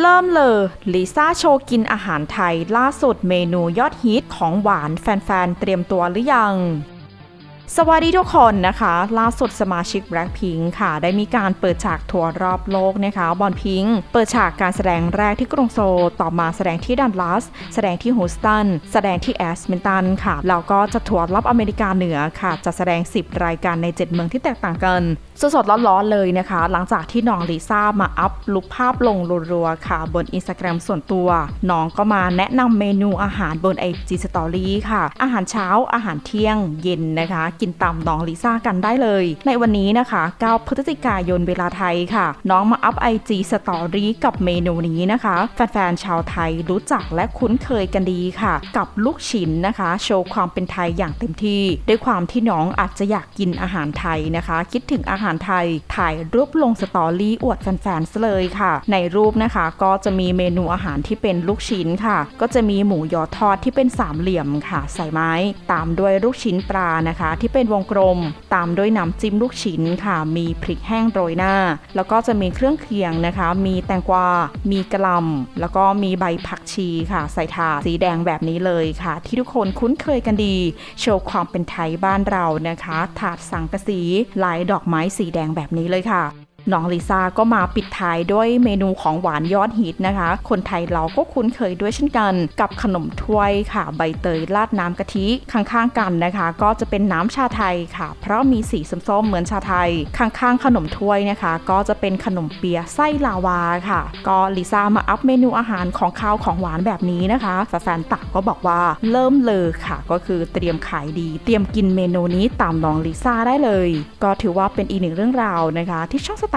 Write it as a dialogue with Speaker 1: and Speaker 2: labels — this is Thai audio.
Speaker 1: เริ่มเลยลิซ่าโชว์กินอาหารไทยล่าสุดเมนูยอดฮิตของหวานแฟนๆ เตรียมตัวหรือยัง สวัสดีทุกคนนะคะ ล่าสุดสมาชิก Blackpink ค่ะ ได้มีการเปิดฉากทัวร์รอบโลกนะคะ บอลพิงค์เปิดฉากการแสดงแรกที่กรุงโซลต่อมาแสดงที่ดันลัส แสดงที่ฮูสตัน แสดงที่แอสเมนตันค่ะ แล้วก็จะทัวร์รอบอเมริกาเหนือค่ะ จะแสดง 10 รายการใน 7 เมืองที่แตกต่างกันสดๆร้อนๆเลยนะคะ หลังจากที่น้องลิซ่ามาอัพลุคภาพลงรัวๆค่ะ บนอินสตาแกรมส่วนตัว น้องก็มาแนะนำเมนูอาหารบนไอจีสตอรี่ค่ะ อาหารเช้าอาหารเที่ยงเย็นนะคะกินตามน้องลิซ่ากันได้เลย ในวันนี้นะคะ 9 พฤศจิกายนเวลาไทยค่ะ น้องมาอัพไอจีสตอรี่กับเมนูนี้นะคะ แฟนๆชาวไทยรู้จักและคุ้นเคยกันดีค่ะ กับลูกชิ้นนะคะ โชว์ความเป็นไทยอย่างเต็มที่ ด้วยความที่น้องอาจจะอยากกินอาหารไทยนะคะ คิดถึงอาหารไทยถ่ายรูปลงสตอรี่อวดแฟนๆซะเลยค่ะ ในรูปนะคะก็จะมีเมนูอาหารที่เป็นลูกชิ้นค่ะ ก็จะมีหมูยอทอดที่เป็นสามเหลี่ยมค่ะ ใส่ไม้ ตามด้วยลูกชิ้นปลานะคะที่เป็นวงกลม ตามด้วยน้ำจิ้มลูกชิ้นค่ะ มีพริกแห้งโรยหน้า แล้วก็จะมีเครื่องเคียงนะคะ มีแตงกวา มีกระลำแล้วก็มีใบผักชีค่ะ ใส่ถาดสีแดงแบบนี้เลยค่ะ ที่ทุกคนคุ้นเคยกันดี โชว์ความเป็นไทยบ้านเรานะคะ ถาดสังกะสีลายดอกไม้สีแดงแบบนี้เลยค่ะ น้องลิซ่าก็มาปิดท้ายด้วยเมนูของหวานยอดฮิตนะคะ คนไทยเราก็คุ้นเคยด้วยเช่นกันกับขนมถ้วยค่ะ ใบเตยราดน้ำกะทิข้างๆกันนะคะ ก็จะเป็นน้ำชาไทยค่ะ เพราะมีสีส้มๆเหมือนชาไทย ข้างๆ ขนมถ้วยนะคะ ก็จะเป็นขนมเปียไส้ลาวาค่ะ ก็ลิซ่ามาอัพเมนูอาหารของข้าวของหวานแบบนี้นะคะแฟนๆตักก็บอกว่าเริ่มเลยค่ะ ก็คือเตรียมขายดี เตรียมกินเมนูนี้ตามน้องลิซ่าได้เลย ก็ถือว่าเป็นอีกหนึ่งเรื่องราวนะคะ ที่ช่องสไต